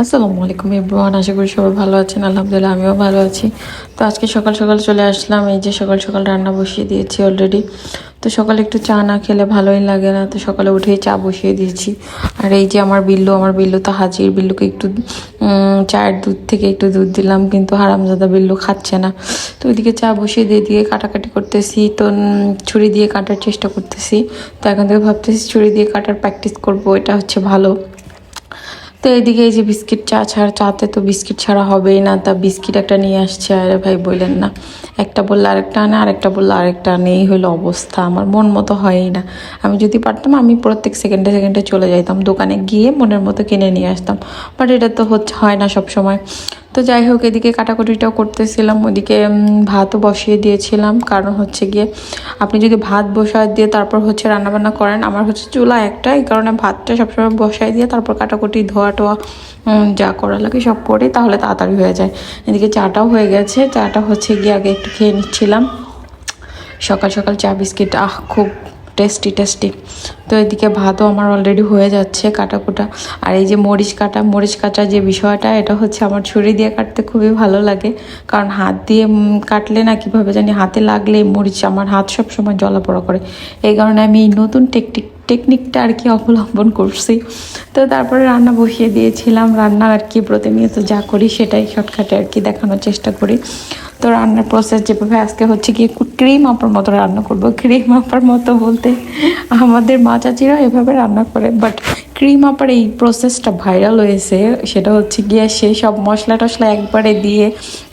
আসসালামু আলাইকুম, এভরিওয়ান, আশা করি সবাই ভালো আছেন, আলহামদুলিল্লাহ আমিও ভালো আছি। তো আজকে সকাল সকাল চলে আসলাম, এই যে সকাল সকাল রান্না বসিয়ে দিয়েছি অলরেডি তো সকালে একটু চা না খেলে ভালোই লাগে না, তো সকালে উঠেই চা বসিয়ে দিয়েছি। আর এই যে আমার বিল্লু আমার বিল্লু তো হাজির, বিল্লুকে একটু চায়ের দুধ থেকে একটু দুধ দিলাম, কিন্তু হারামজাদা বিল্লু খাচ্ছে না। তো ওইদিকে চা বসিয়ে দিয়ে দিয়ে কাটাকাটি করতেছি, তো ছুরি দিয়ে কাটার চেষ্টা করতেছি। তো এখন থেকে ভাবতেছি ছুরি দিয়ে কাটার প্র্যাকটিস করব, এটা হচ্ছে ভালো। তো এদিকে এই যে বিস্কিট চা ছাড়া, চাতে তো বিস্কিট ছাড়া হবেই না। তা বিস্কিট একটা নিয়ে আসছে, আরে ভাই বললেন না। একটা বললে আরেকটা আনে, আরেকটা বললে আরেকটা আনে। এই হলো অবস্থা, আমার মন মতো হয়ই না। আমি যদি পারতাম, আমি প্রত্যেক সেকেন্ডে সেকেন্ডে চলে যাইতাম। দোকানে গিয়ে মনের মতো কিনে নিয়ে আসতাম। বাট এটা তো হচ্ছে, হয় না সব সময় তো যাই হোক, এদিকে কাটাকুটিটাও করতেছিলাম। ওদিকে ভাতও বসিয়ে দিয়েছিলাম। কারণ হচ্ছে গিয়ে, আপনি যদি ভাত বসায় দিয়ে তারপর হচ্ছে রান্নাবান্না করেন, আমার হচ্ছে চুলা একটা এই কারণে ভাতটা সবসময় বসাই দিয়ে তারপর কাটাকুটি, ধোয়া টোয়া যা করা লাগে সব করে, তাহলে তাড়াতাড়ি হয়ে যায়। এদিকে চাটাও হয়ে গেছে। চাটা হচ্ছে গিয়ে আগে একটু খেয়ে নিচ্ছিলাম। সকাল সকাল চা, বিস্কিট, আহ, খুব টেস্টি টেস্টি তো এদিকে ভাতও আমার অলরেডি হয়ে যাচ্ছে কাটা কুটা আর এই যে মরিচ কাটা মরিচ কাটা যে বিষয়টা, এটা হচ্ছে আমার ছুরি দিয়ে কাটতে খুবই ভালো লাগে। কারণ হাত দিয়ে কাটলে না কীভাবে জানি হাতে লাগলে মরিচ আমার হাত সবসময় সময় পড়া করে। এই কারণে আমি নতুন টেকনিক টেকনিকটা আর কি অবলম্বন করছি। তো তারপরে রান্না বসিয়ে দিয়েছিলাম, রান্না আর কি প্রতিনিয়ত যা করি সেটাই শর্টকাটে আর কি দেখানোর চেষ্টা করি। তো রান্নার প্রসেস যেভাবে আজকে হচ্ছে কি ক্রিম আপার মতো রান্না করব। ক্রিম আপার মতো বলতে আমাদের মা চাচিরা এভাবে রান্না করে বাট ক্রিম আপার এই প্রসেসটা ভাইরাল হয়েছে, সেটা হচ্ছে গিয়ে সে সব মশলা টশলা একবারে দিয়ে,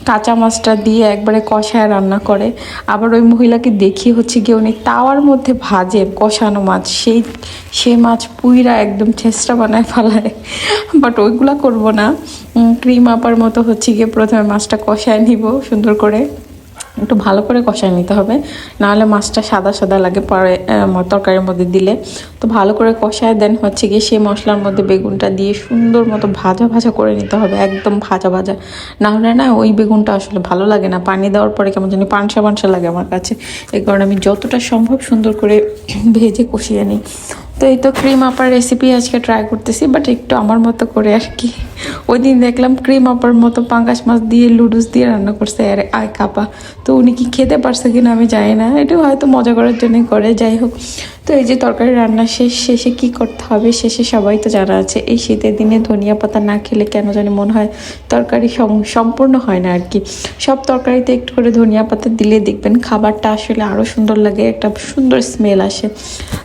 কাঁচা মাছটা দিয়ে একবারে কষায় রান্না করে। আবার ওই মহিলাকে দেখি হচ্ছে গিয়ে উনি তাওয়ার মধ্যে ভাজে কষানো মাছ, সেই সেই মাছ পুইরা একদম চেষ্টা বানায় ফেলায়। বাট ওইগুলা করব না। ক্রিম আপার মতো হচ্ছে গিয়ে প্রথমে মাছটা কষায় নিব সুন্দর করে। একটু ভালো করে কষায় নিতে হবে। নাহলে মাছটা সাদা সাদা লাগে পরে তরকারির মধ্যে দিলে। তো ভালো করে কষায় দেন হচ্ছে গিয়ে সেই মশলার মধ্যে বেগুনটা দিয়ে সুন্দর মতো ভাজা ভাজা করে নিতে হবে, একদম ভাজা ভাজা। না হলে না ওই বেগুনটা আসলে ভালো লাগে না। পানি দেওয়ার পরে কেমন জানি পানসা পানসা লাগে আমার কাছে। এই কারণে আমি যতটা সম্ভব সুন্দর করে ভেজে কষিয়ে নিই। তো এই তো ক্রিম আপার রেসিপি আজকে ট্রাই করতেছি বাট একটু আমার মতো করে আর কি। ওই দিন দেখলাম ক্রিম আপার মতো পাঙ্গাস মাছ দিয়ে লুডুস দিয়ে রান্না করছে আর আয় কাপা। তো উনি কি খেতে পারছে কিনা আমি জানি না এটা হয়তো মজা করার জন্যই করে, যাই হোক। তো এই যে তরকারি রান্না শেষ, শেষে কি করতে হবে? শেষে সবাই তো জানা আছে, এই শীতের দিনে ধনিয়া পাতা না খেলে কেন জানি মনে হয় তরকারি সম- সম্পূর্ণ হয় না আর কি। সব তরকারিতে একটু করে ধনিয়া পাতা দিলে দেখবেন খাবারটা আসলে আরও সুন্দর লাগে, একটা সুন্দর স্মেল আসে।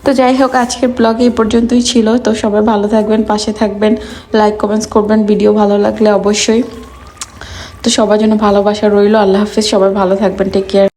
তো যাই হোক, আজকের ব্লগে এই পর্যন্তই ছিল। তো সবাই ভালো থাকবেন, পাশে থাকবেন, লাইক, কমেন্টস করবেন, ভিডিও ভালো লাগলে অবশ্যই। তো সবার জন্য ভালোবাসা রইল, আল্লাহ হাফিজ, সবাই ভালো থাকবেন টেক কেয়ার